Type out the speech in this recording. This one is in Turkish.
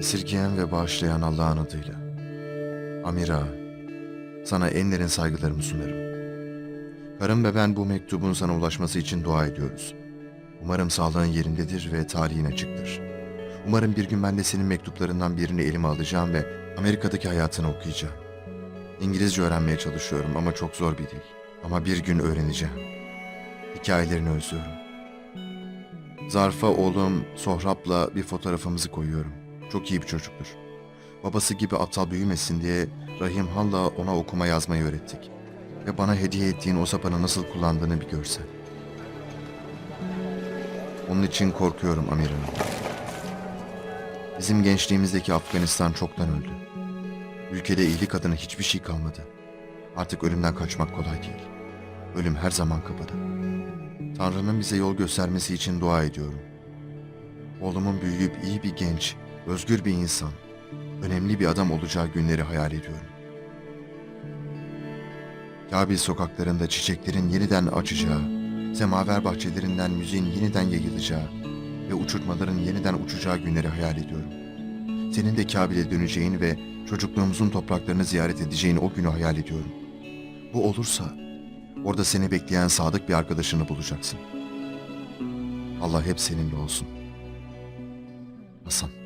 Esirgeyen ve bağışlayan Allah'ın adıyla. Amira, sana en derin saygılarımı sunarım. Karım ve ben bu mektubun sana ulaşması için dua ediyoruz. Umarım sağlığın yerindedir ve talihin açıktır. Umarım bir gün ben de senin mektuplarından birini elime alacağım ve Amerika'daki hayatını okuyacağım. İngilizce öğrenmeye çalışıyorum ama çok zor bir dil. Ama bir gün öğreneceğim. Hikayelerini özlüyorum. Zarfa oğlum Sohrab'la bir fotoğrafımızı koyuyorum. Çok iyi bir çocuktur. Babası gibi aptal büyümesin diye Rahim Hal'la ona okuma yazmayı öğrettik. Ve bana hediye ettiğin o sapanı nasıl kullandığını bir görsen. Onun için korkuyorum Amir Hanım. Bizim gençliğimizdeki Afganistan çoktan öldü. Ülkede iyilik adına hiçbir şey kalmadı. Artık ölümden kaçmak kolay değil. Ölüm her zaman kapıda. Tanrı'nın bize yol göstermesi için dua ediyorum. Oğlumun büyüyüp iyi bir genç, özgür bir insan, önemli bir adam olacağı günleri hayal ediyorum. Kabil sokaklarında çiçeklerin yeniden açacağı, semaver bahçelerinden müziğin yeniden yayılacağı ve uçurtmaların yeniden uçacağı günleri hayal ediyorum. Senin de Kabil'e döneceğin ve çocukluğumuzun topraklarını ziyaret edeceğin o günü hayal ediyorum. Bu olursa orada seni bekleyen sadık bir arkadaşını bulacaksın. Allah hep seninle olsun. Hasan.